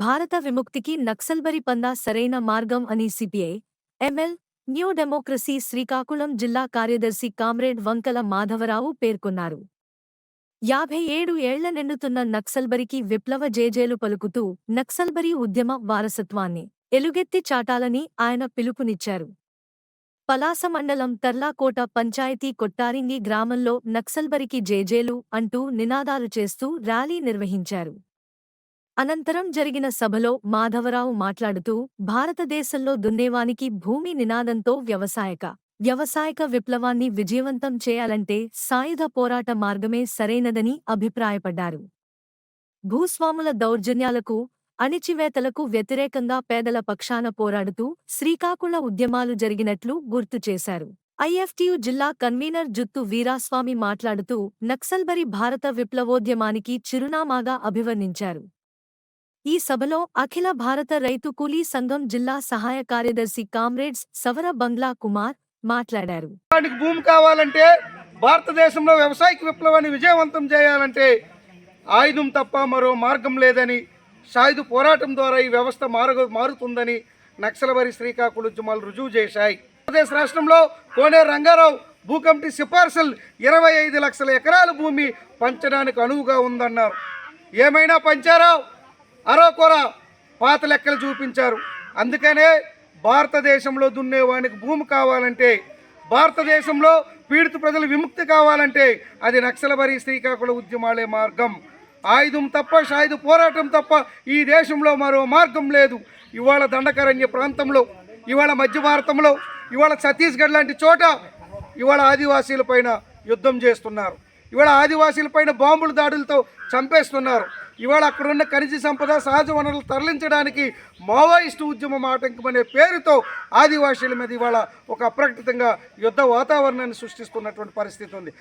భారత విముక్తికి నక్సల్బరి పందా సరైన మార్గం అని CPI ML new democracy Srikakulam జిల్లా కార్యదర్శి కామ్రేడ్ వంకల మాధవరావు పేర్కొన్నారు. యాభై ఏడు ఏళ్ళ నిండుతున్న నక్సల్బరికి విప్లవ జేజేలు పలుకుతూ నక్సల్బరీ ఉద్యమ వారసత్వాన్ని ఎలుగెత్తి చాటాలని ఆయన పిలుపునిచ్చారు. పలాస మండలం తర్లాకోట పంచాయతీ కొట్టారింగి గ్రామంలో నక్సల్బరికి జేజేలు అంటూ నినాదాలు చేస్తూ ర్యాలీ నిర్వహించారు. అనంతరం జరిగిన సభలో మాధవరావు మాట్లాడుతూ భారతదేశంలో దున్నేవానికి భూమి నినాదంతో వ్యవసాయక వ్యవసాయక విప్లవాన్ని విజయవంతం చేయాలంటే సాయుధ పోరాట మార్గమే సరైనదని అభిప్రాయపడ్డారు. భూస్వాముల దౌర్జన్యాలకు అణిచివేతలకు వ్యతిరేకంగా పేదల పక్షాన పోరాడుతూ శ్రీకాకుళ ఉద్యమాలు జరిగినట్లు గుర్తు చేశారు. ఐఎఫ్టియు జిల్లా కన్వీనర్ జుత్తు వీరాస్వామి మాట్లాడుతూ నక్సల్బరి భారత విప్లవోద్యమానికి చిరునామాగా అభివర్ణించారు. ఈ సభలో అఖిల భారత రైతు కూలీ సంఘం జిల్లా సహాయ కార్యదర్శి కామ్రేడ్స్ సవర బంగ్లా కుమార్ మాట్లాడారు. భూమి కావాలంటే భారతదేశంలో వ్యవసాయక విప్లవాన్ని విజయవంతం చేయాలంటే ఆయుధం తప్ప మరో మార్గం లేదని సాయుధ పోరాటం ద్వారా ఈ వ్యవస్థ మారు మారుతుందని నక్సలబరి శ్రీకాకుళం ఉద్యమాలు రుజువు చేశాయి. ఆంధ్రప్రదేశ్ రాష్ట్రంలో కోనేరు రంగారావు భూ కమిటీ సిఫార్సులు ఇరవై ఐదు లక్షల ఎకరాల భూమి పంచడానికి అనువుగా ఉందన్నారు. ఏమైనా పంచారా అరోకొర పాత లెక్కలు చూపించారు. అందుకనే భారతదేశంలో దున్నేవానికి భూమి కావాలంటే భారతదేశంలో పీడిత ప్రజలు విముక్తి కావాలంటే అది నక్సలబరి శ్రీకాకుళ ఉద్యమాలే మార్గం. ఆయుధం తప్ప సాయుధ పోరాటం తప్ప ఈ దేశంలో మరో మార్గం లేదు. ఇవాళ దండకరణ్య ప్రాంతంలో ఇవాళ మధ్య భారతంలో ఇవాళ ఛత్తీస్గఢ్ లాంటి చోట ఇవాళ ఆదివాసీలపైన యుద్ధం చేస్తున్నారు. ఇవాళ ఆదివాసీలపైన బాంబుల దాడులతో చంపేస్తున్నారు. ఇవాళ అక్కడున్న ఖనిజ సంపద సహజ వనరులు తరలించడానికి మావోయిస్టు ఉద్యమం ఆటంకం అనే పేరుతో ఆదివాసీల మీద ఇవాళ ఒక అప్రకటితంగా యుద్ధ వాతావరణాన్ని సృష్టిస్తున్నటువంటి పరిస్థితి ఉంది.